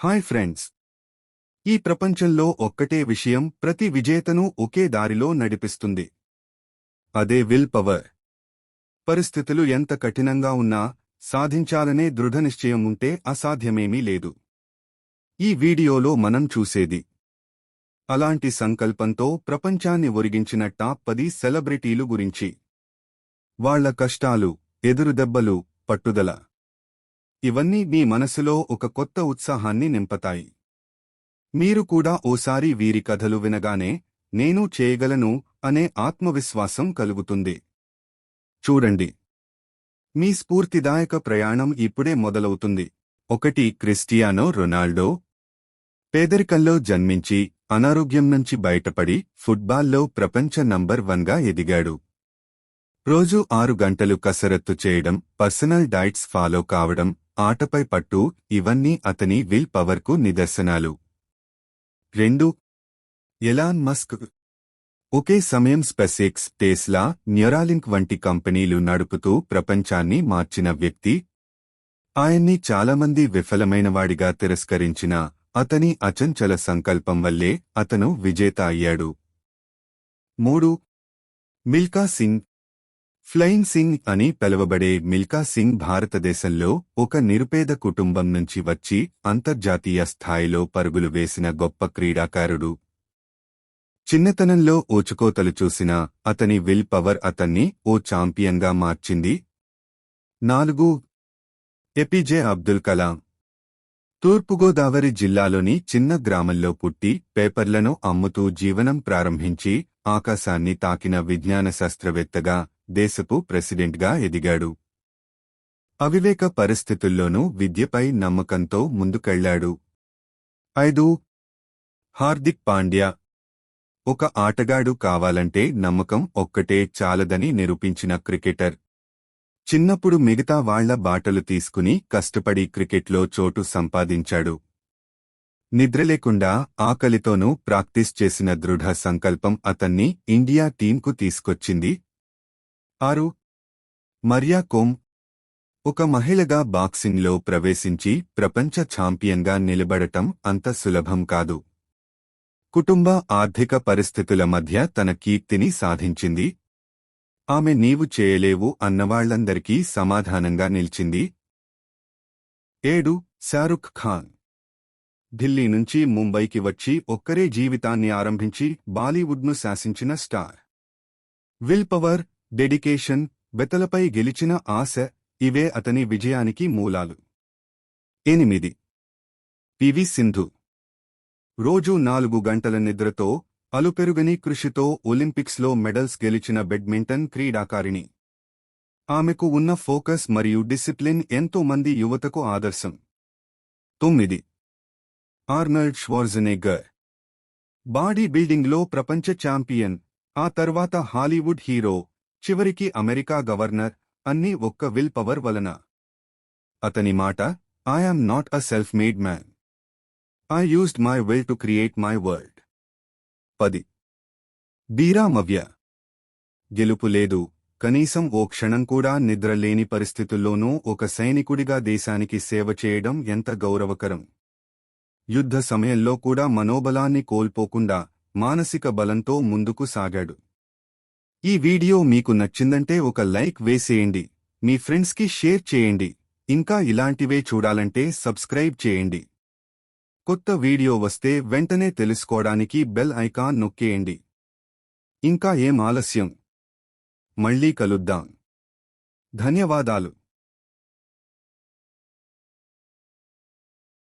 Hi friends. ఈ ప్రపంచంలో ఒక్కటే విషయం ప్రతి విజేతను ఒకే దారిలో నడిపిస్తుంది. అదే విల్ పవర్. పరిస్థితులు ఎంత కఠినంగా ఉన్నా సాధించాలనే దృఢనిశ్చయం ఉంటే అసాధ్యమేమీ లేదు. ఈ వీడియోలో మనం చూసేది. అలాంటి సంకల్పంతో ప్రపంచాన్ని ఒరిగించిన టాప్ పది సెలబ్రిటీలు గురించి. వాళ్ళ కష్టాలు ఎదురుదెబ్బలు పట్టుదల. ఇవన్నీ మీ మనసులో ఒక కొత్త ఉత్సాహాన్ని నింపతాయి. మీరు కూడా ఓసారి వీరి కథలు వినగానే నేను చేయగలను అనే ఆత్మవిశ్వాసం కలుగుతుంది. చూడండి. మీ స్ఫూర్తిదాయక ప్రయాణం ఇప్పుడే మొదలవుతుంది. ఒకటి క్రిస్టియానో రొనాల్డో. పేదరికంలో జన్మించి అనారోగ్యం నుంచి బయటపడి ఫుట్బాల్లో ప్రపంచ నంబర్ వన్గా ఎదిగాడు. రోజూ ఆరు గంటలు కసరత్తు చేయడం పర్సనల్ డైట్స్ ఫాలో కావడం ఆటపై పట్టు ఇవన్నీ అతని విల్ పవర్కు నిదర్శనాలు. రెండు. Elon Musk. ఒకే సమయం స్పెసిక్స్ టేస్లా న్యూరాలింక్ వంటి కంపెనీలు నడుపుతూ ప్రపంచాన్ని మార్చిన వ్యక్తి. ఆయన్ని చాలామంది విఫలమైనవాడిగా తిరస్కరించిన అతని అచంచల సంకల్పం వల్లే అతను విజేత అయ్యాడు. మూడు. మిల్కా సింగ్. ఫ్లయింగ్ సింగ్ అని పిలువబడే మిల్కా సింగ్ భారతదేశంలో ఒక నిరుపేద కుటుంబం నుంచి వచ్చి అంతర్జాతీయ స్థాయిలో పరుగులు వేసిన గొప్ప క్రీడాకారుడు. చిన్నతనంలో ఓచుకోతలు చూసిన అతని విల్ పవర్ అతన్ని ఓ ఛాంపియన్గా మార్చింది. నాలుగు ఎపిజే అబ్దుల్ కలాం. తూర్పుగోదావరి జిల్లాలోని చిన్న గ్రామంలో పుట్టి పేపర్లను అమ్ముతూ జీవనం ప్రారంభించి ఆకాశాన్ని తాకిన విజ్ఞాన శాస్త్రవేత్తగా దేశపు ప్రెసిడెంట్గా ఎదిగాడు. అవివేక పరిస్థితుల్లోనూ విద్యపై నమ్మకంతో ముందుకెళ్ళాడు. ఐదు హార్దిక్ పాండ్యా. ఒక ఆటగాడు కావాలంటే నమ్మకం ఒక్కటే చాలదని నిరూపించిన క్రికెటర్. చిన్నప్పుడు మిగతా వాళ్ళ బాటలు తీసుకుని కష్టపడి క్రికెట్లో చోటు సంపాదించాడు. నిద్రలేకుండా ఆకలితోనూ ప్రాక్టీస్ చేసిన దృఢ సంకల్పం అతన్ని ఇండియా టీంకు తీసుకొచ్చింది ఆరు. మరియా కోమ్. ఒక మహిళగా బాక్సింగ్లో ప్రవేశించి ప్రపంచ ఛాంపియన్గా నిలబడటం అంత సులభం కాదు. కుటుంబ ఆర్థిక పరిస్థితుల మధ్య తన కీర్తిని సాధించింది. ఆమె నీవు చేయలేవు అన్నవాళ్ళందరికీ సమాధానంగా నిలిచింది. ఏడు. శారుఖ్ ఖాన్. ఢిల్లీ నుంచి ముంబైకి వచ్చి ఒక్కరే జీవితాన్ని ఆరంభించి బాలీవుడ్ను శాసించిన స్టార్. విల్ పవర్ డెడికేషన్ బెతలపై గెలిచిన ఆశ ఇవే అతని విజయానికి మూలాలు. ఎనిమిది. పివి సింధు. రోజూ నాలుగు గంటల నిద్రతో అలుపెరుగని కృషితో ఒలింపిక్స్లో మెడల్స్ గెలిచిన బెడ్మింటన్ క్రీడాకారిణి. ఆమెకు ఉన్న ఫోకస్ మరియు డిసిప్లిన్ ఎంతో మంది యువతకు ఆదర్శం. తొమ్మిది. ఆర్నల్డ్ ష్వార్జనెగర్ బాడీ బిల్డింగ్లో ప్రపంచ ఛాంపియన్ ఆ తర్వాత హాలీవుడ్ హీరో చివరికి అమెరికా గవర్నర్ అన్నీ ఒక్క విల్ పవర్ వలన. అతని మాట I am not a self made man I used my will to create my world పది. బీరామవ్య. గెలుపు లేదు కనీసం ఓ క్షణం కూడా నిద్రలేని పరిస్థితుల్లోనూ ఒక సైనికుడిగా దేశానికి సేవ చేయడం ఎంత గౌరవకరం. యుద్ధ సమయంలో కూడా మనోబలాన్ని కోల్పోకుండా మానసిక బలంతో ముందుకు సాగాడు. ఈ వీడియో మీకు నచ్చిందంటే ఒక లైక్ వేసేయండి. మీ ఫ్రెండ్స్కి షేర్ చేయండి. ఇంకా ఇలాంటివే చూడాలంటే సబ్స్క్రైబ్ చేయండి. కొత్త వీడియో వస్తే వెంటనే తెలుసుకోవడానికి బెల్ ఐకాన్ నొక్కేయండి. ఇంకా ఏం ఆలస్యం? మళ్ళీ కలుద్దాం. ధన్యవాదాలు.